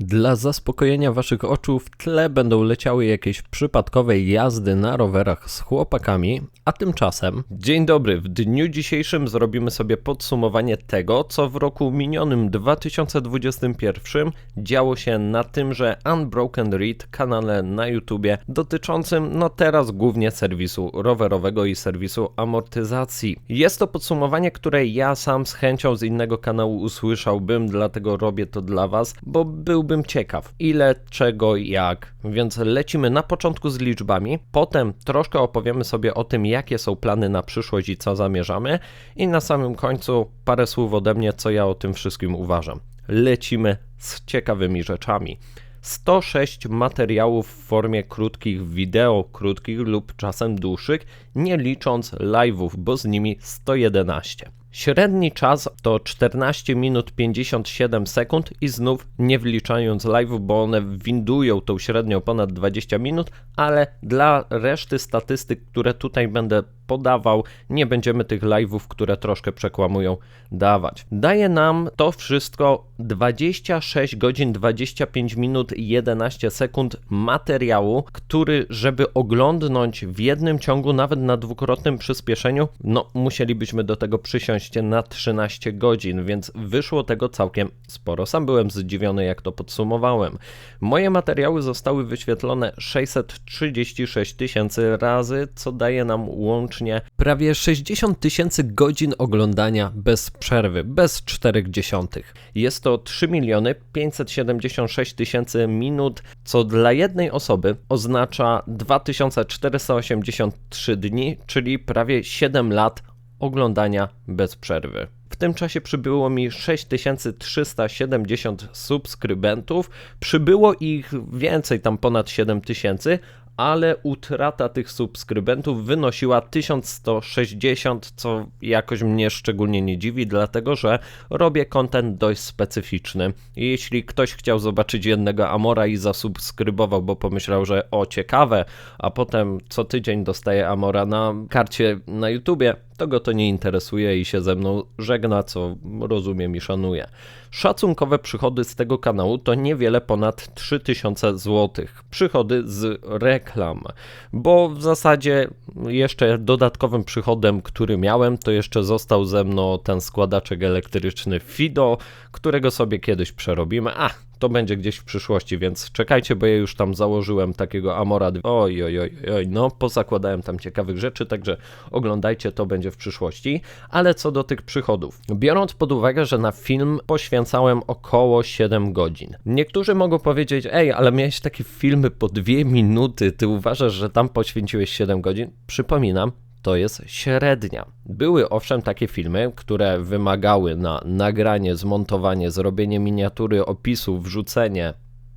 Dla zaspokojenia waszych oczu w tle będą leciały jakieś przypadkowe jazdy na rowerach z chłopakami, a tymczasem dzień dobry. W dniu dzisiejszym zrobimy sobie podsumowanie tego, co w roku minionym 2021 działo się na tymże Unbroken Read kanale na YouTubie dotyczącym no teraz głównie serwisu rowerowego i serwisu amortyzacji. Jest to podsumowanie, które ja sam z chęcią z innego kanału usłyszałbym, dlatego robię to dla was, bo byłbym ciekaw ile, czego, jak. Więc lecimy na początku z liczbami, potem troszkę opowiemy sobie o tym, jakie są plany na przyszłość i co zamierzamy, i na samym końcu parę słów ode mnie, co ja o tym wszystkim uważam. Lecimy z ciekawymi rzeczami. 106 materiałów w formie krótkich wideo, krótkich lub czasem dłuższych, nie licząc live'ów, bo z nimi 111. Średni czas to 14 minut 57 sekund i znów nie wliczając live'ów, bo one windują tą średnią ponad 20 minut, ale dla reszty statystyk, które tutaj będę podawał, nie będziemy tych live'ów, które troszkę przekłamują, dawać. Daje nam to wszystko 26 godzin 25 minut i 11 sekund materiału, który żeby oglądnąć w jednym ciągu, nawet na dwukrotnym przyspieszeniu, no musielibyśmy do tego przysiąść na 13 godzin, więc wyszło tego całkiem sporo. Sam byłem zdziwiony, jak to podsumowałem. Moje materiały zostały wyświetlone 636 tysięcy razy, co daje nam łącznie prawie 60 tysięcy godzin oglądania bez przerwy, bez 0,4. Jest to 3 miliony 576 tysięcy minut, co dla jednej osoby oznacza 2483 dni, czyli prawie 7 lat oglądania bez przerwy. W tym czasie przybyło mi 6370 subskrybentów, przybyło ich więcej, tam ponad 7000, ale utrata tych subskrybentów wynosiła 1160, co jakoś mnie szczególnie nie dziwi, dlatego że robię content dość specyficzny. Jeśli ktoś chciał zobaczyć jednego Amora i zasubskrybował, bo pomyślał, że o ciekawe, a potem co tydzień dostaje Amora na karcie na YouTubie, to go to nie interesuje i się ze mną żegna, co rozumiem i szanuję. Szacunkowe przychody z tego kanału to niewiele ponad 3000 zł. Przychody z reklam, bo w zasadzie jeszcze dodatkowym przychodem, który miałem, to jeszcze został ze mną ten składaczek elektryczny Fido, którego sobie kiedyś przerobimy. Ach, to będzie gdzieś w przyszłości, więc czekajcie, bo ja już tam założyłem takiego Amora. Oj, oj, oj, oj, no pozakładałem tam ciekawych rzeczy, także oglądajcie, to będzie w przyszłości. Ale co do tych przychodów. Biorąc pod uwagę, że na film poświęcałem około 7 godzin. Niektórzy mogą powiedzieć, ej, ale miałeś takie filmy po 2 minuty, ty uważasz, że tam poświęciłeś 7 godzin? Przypominam, to jest średnia. Były owszem takie filmy, które wymagały na nagranie, zmontowanie, zrobienie miniatury, opisu, wrzucenie,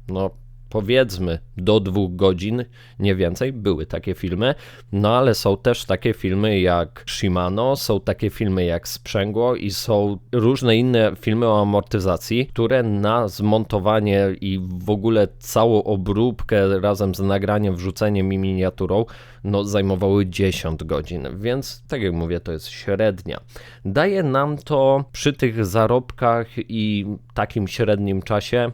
no powiedzmy do dwóch godzin, nie więcej, były takie filmy, no ale są też takie filmy jak Shimano, są takie filmy jak Sprzęgło i są różne inne filmy o amortyzacji, które na zmontowanie i w ogóle całą obróbkę razem z nagraniem, wrzuceniem i miniaturą, no zajmowały 10 godzin, więc tak jak mówię, to jest średnia. Daje nam to przy tych zarobkach i takim średnim czasie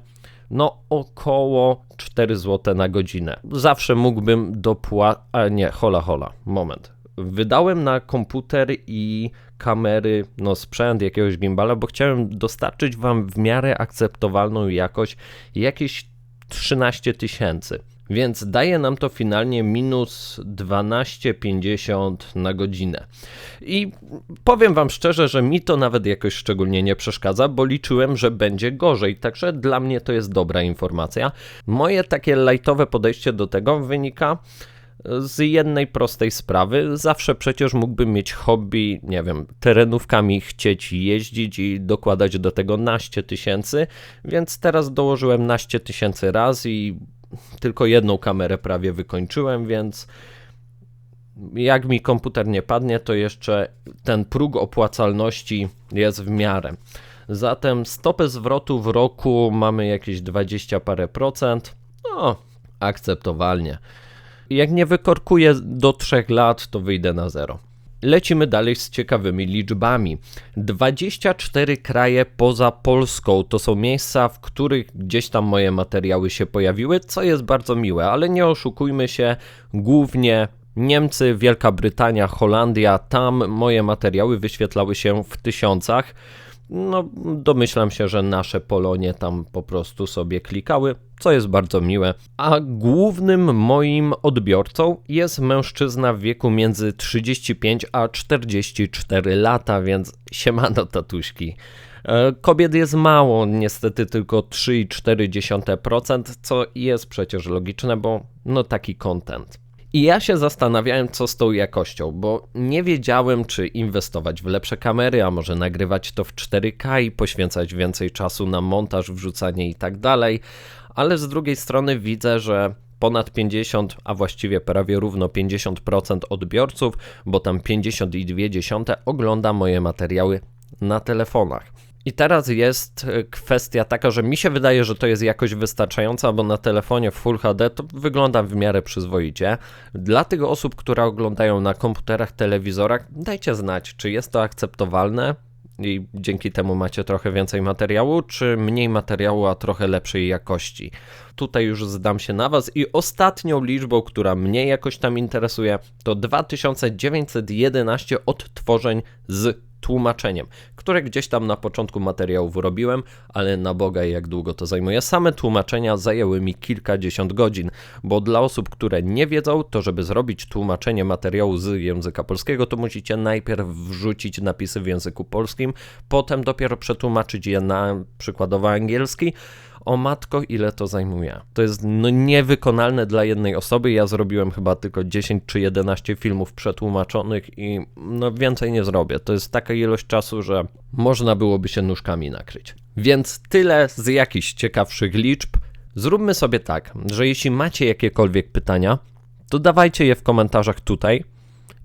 no około 4 zł na godzinę. Zawsze mógłbym dopłacać, a nie, hola hola, moment. Wydałem na komputer i kamery, no sprzęt jakiegoś gimbala, bo chciałem dostarczyć wam w miarę akceptowalną jakość jakieś 13 tysięcy. Więc daje nam to finalnie minus 12,50 na godzinę. I powiem Wam szczerze, że mi to nawet jakoś szczególnie nie przeszkadza, bo liczyłem, że będzie gorzej. Także dla mnie to jest dobra informacja. Moje takie lightowe podejście do tego wynika z jednej prostej sprawy. Zawsze przecież mógłbym mieć hobby, nie wiem, terenówkami chcieć jeździć i dokładać do tego naście tysięcy, więc teraz dołożyłem naście tysięcy raz i tylko jedną kamerę prawie wykończyłem, więc jak mi komputer nie padnie, to jeszcze ten próg opłacalności jest w miarę. Zatem stopę zwrotu w roku mamy jakieś 20 parę procent. No, akceptowalnie. Jak nie wykorkuję do 3 lat, to wyjdę na zero. Lecimy dalej z ciekawymi liczbami. 24 kraje poza Polską to są miejsca, w których gdzieś tam moje materiały się pojawiły, co jest bardzo miłe, ale nie oszukujmy się, głównie Niemcy, Wielka Brytania, Holandia, tam moje materiały wyświetlały się w tysiącach. No, domyślam się, że nasze Polonie tam po prostu sobie klikały, co jest bardzo miłe. A głównym moim odbiorcą jest mężczyzna w wieku między 35 a 44 lata, więc siemano tatuśki. E, kobiet jest mało, niestety tylko 3,4%, co jest przecież logiczne, bo no taki content. I ja się zastanawiałem, co z tą jakością, bo nie wiedziałem, czy inwestować w lepsze kamery, a może nagrywać to w 4K i poświęcać więcej czasu na montaż, wrzucanie i tak dalej. Ale z drugiej strony widzę, że ponad 50, a właściwie prawie równo 50% odbiorców, bo tam 50,2 ogląda moje materiały na telefonach. I teraz jest e, kwestia taka, że mi się wydaje, że to jest jakoś wystarczająca, bo na telefonie w Full HD to wygląda w miarę przyzwoicie. Dla tych osób, które oglądają na komputerach, telewizorach, dajcie znać, czy jest to akceptowalne i dzięki temu macie trochę więcej materiału, czy mniej materiału, a trochę lepszej jakości. Tutaj już zdam się na Was i ostatnią liczbą, która mnie jakoś tam interesuje, to 2911 odtworzeń z tłumaczeniem, które gdzieś tam na początku materiałów robiłem, ale na Boga jak długo to zajmuje. Same tłumaczenia zajęły mi kilkadziesiąt godzin, bo dla osób, które nie wiedzą, to żeby zrobić tłumaczenie materiału z języka polskiego, to musicie najpierw wrzucić napisy w języku polskim, potem dopiero przetłumaczyć je na przykładowo angielski, o matko, ile to zajmuje. To jest no niewykonalne dla jednej osoby. Ja zrobiłem chyba tylko 10 czy 11 filmów przetłumaczonych i no więcej nie zrobię. To jest taka ilość czasu, że można byłoby się nóżkami nakryć. Więc tyle z jakichś ciekawszych liczb. Zróbmy sobie tak, że jeśli macie jakiekolwiek pytania, to dawajcie je w komentarzach tutaj.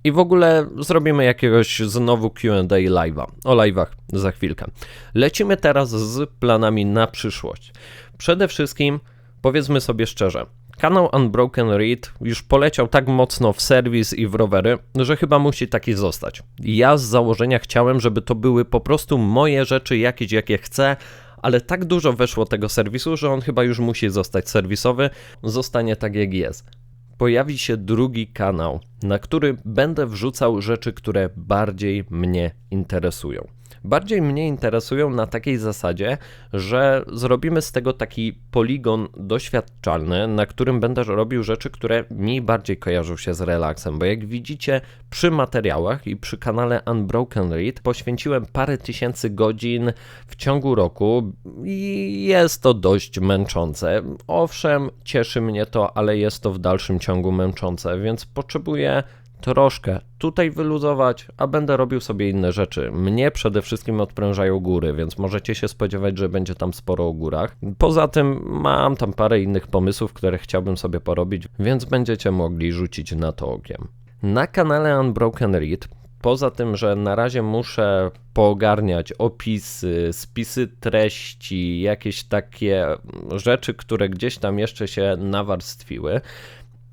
I w ogóle zrobimy jakiegoś znowu QA live'a. O live'ach za chwilkę. Lecimy teraz z planami na przyszłość. Przede wszystkim powiedzmy sobie szczerze. Kanał Unbroken Read już poleciał tak mocno w serwis i w rowery, że chyba musi taki zostać. Ja z założenia chciałem, żeby to były po prostu moje rzeczy, jakieś jakie chcę, ale tak dużo weszło tego serwisu, że on chyba już musi zostać serwisowy, zostanie tak jak jest pojawi się drugi kanał, na który będę wrzucał rzeczy, które bardziej mnie interesują bardziej mnie interesują na takiej zasadzie, że zrobimy z tego taki poligon doświadczalny, na którym będę robił rzeczy, które mi bardziej kojarzą się z relaksem, bo jak widzicie przy materiałach i przy kanale Unbroken Read poświęciłem parę tysięcy godzin w ciągu roku i jest to dość męczące. Owszem, cieszy mnie to, ale jest to w dalszym ciągu męczące, więc potrzebuję troszkę tutaj wyluzować, a będę robił sobie inne rzeczy. Mnie przede wszystkim odprężają góry, więc możecie się spodziewać, że będzie tam sporo o górach. Poza tym mam tam parę innych pomysłów, które chciałbym sobie porobić, więc będziecie mogli rzucić na to okiem. Na kanale Unbroken Read poza tym, że na razie muszę poogarniać opisy, spisy treści, jakieś takie rzeczy, które gdzieś tam jeszcze się nawarstwiły,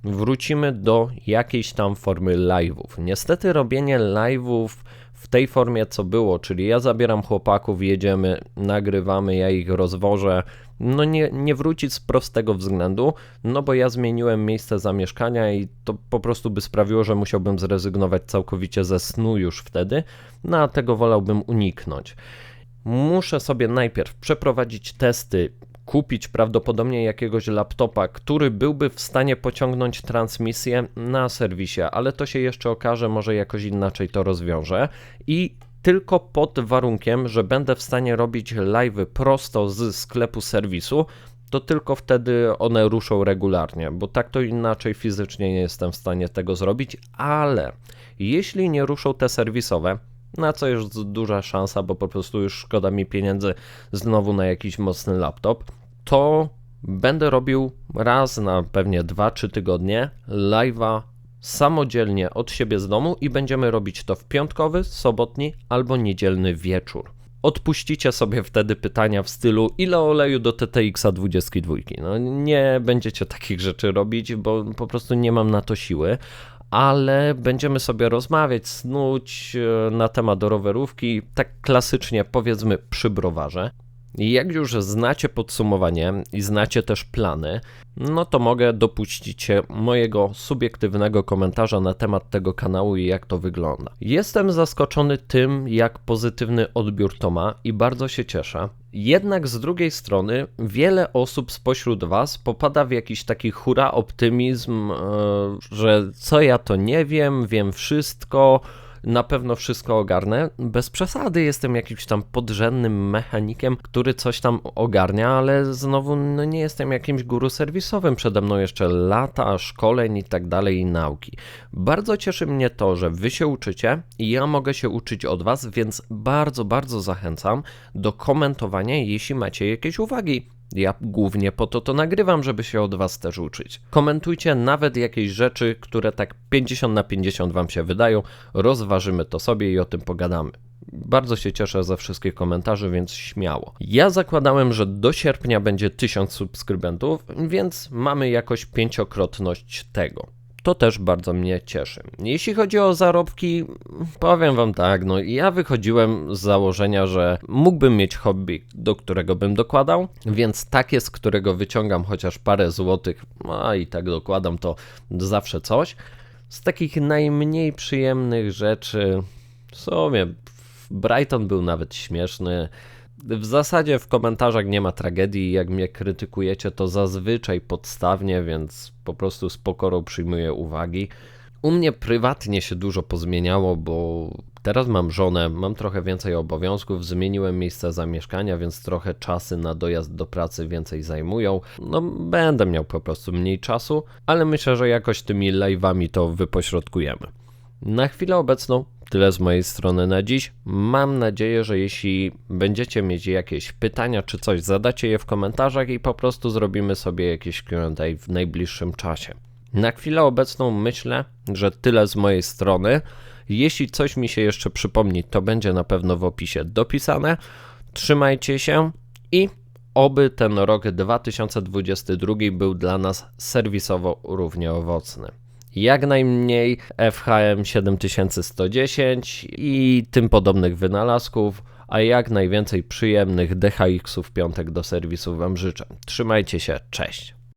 wrócimy do jakiejś tam formy live'ów. Niestety robienie live'ów w tej formie, co było, czyli ja zabieram chłopaków, jedziemy, nagrywamy, ja ich rozwożę, no nie, nie wrócić z prostego względu, no bo ja zmieniłem miejsce zamieszkania i to po prostu by sprawiło, że musiałbym zrezygnować całkowicie ze snu już wtedy, no a tego wolałbym uniknąć. Muszę sobie najpierw przeprowadzić testy kupić prawdopodobnie jakiegoś laptopa, który byłby w stanie pociągnąć transmisję na serwisie, ale to się jeszcze okaże, może jakoś inaczej to rozwiążę i tylko pod warunkiem, że będę w stanie robić live prosto z sklepu serwisu, to tylko wtedy one ruszą regularnie, bo tak to inaczej fizycznie nie jestem w stanie tego zrobić, ale jeśli nie ruszą te serwisowe, na co jest duża szansa, bo po prostu już szkoda mi pieniędzy znowu na jakiś mocny laptop, to będę robił raz na pewnie 2-3 tygodnie live'a samodzielnie od siebie z domu i będziemy robić to w piątkowy, sobotni albo niedzielny wieczór. Odpuścicie sobie wtedy pytania w stylu ile oleju do TTX-a 22. No nie będziecie takich rzeczy robić, bo po prostu nie mam na to siły, ale będziemy sobie rozmawiać, snuć e, na temat rowerówki, tak klasycznie powiedzmy przy browarze. Jak już znacie podsumowanie i znacie też plany, no to mogę dopuścić się mojego subiektywnego komentarza na temat tego kanału i jak to wygląda. Jestem zaskoczony tym, jak pozytywny odbiór to ma i bardzo się cieszę. Jednak z drugiej strony, wiele osób spośród Was popada w jakiś taki hura optymizm, e, że co ja to nie wiem, wiem wszystko na pewno wszystko ogarnę. Bez przesady jestem jakimś tam podrzędnym mechanikiem, który coś tam ogarnia, ale znowu no nie jestem jakimś guru serwisowym. Przede mną jeszcze lata szkoleń i tak dalej i nauki. Bardzo cieszy mnie to, że wy się uczycie i ja mogę się uczyć od was, więc bardzo, bardzo zachęcam do komentowania, jeśli macie jakieś uwagi. Ja głównie po to to nagrywam, żeby się od Was też uczyć. Komentujcie nawet jakieś rzeczy, które tak 50 na 50 Wam się wydają, rozważymy to sobie i o tym pogadamy. Bardzo się cieszę ze wszystkich komentarzy, więc śmiało. Ja zakładałem, że do sierpnia będzie 1000 subskrybentów, więc mamy jakoś pięciokrotność tego to też bardzo mnie cieszy. Jeśli chodzi o zarobki, powiem Wam tak, no ja wychodziłem z założenia, że mógłbym mieć hobby, do którego bym dokładał, więc takie, z którego wyciągam chociaż parę złotych, a i tak dokładam to zawsze coś. Z takich najmniej przyjemnych rzeczy, w sumie Brighton był nawet śmieszny, w zasadzie w komentarzach nie ma tragedii. Jak mnie krytykujecie, to zazwyczaj podstawnie, więc po prostu z pokorą przyjmuję uwagi. U mnie prywatnie się dużo pozmieniało, bo teraz mam żonę, mam trochę więcej obowiązków, zmieniłem miejsce zamieszkania, więc trochę czasy na dojazd do pracy więcej zajmują. No, będę miał po prostu mniej czasu, ale myślę, że jakoś tymi live'ami to wypośrodkujemy. Na chwilę obecną tyle z mojej strony na dziś. Mam nadzieję, że jeśli będziecie mieć jakieś pytania czy coś, zadacie je w komentarzach i po prostu zrobimy sobie jakieś QA w najbliższym czasie. Na chwilę obecną myślę, że tyle z mojej strony. Jeśli coś mi się jeszcze przypomni, to będzie na pewno w opisie dopisane. Trzymajcie się i oby ten rok 2022 był dla nas serwisowo równie owocny jak najmniej FHM 7110 i tym podobnych wynalazków, a jak najwięcej przyjemnych DHX-ów piątek do serwisu Wam życzę. Trzymajcie się, cześć!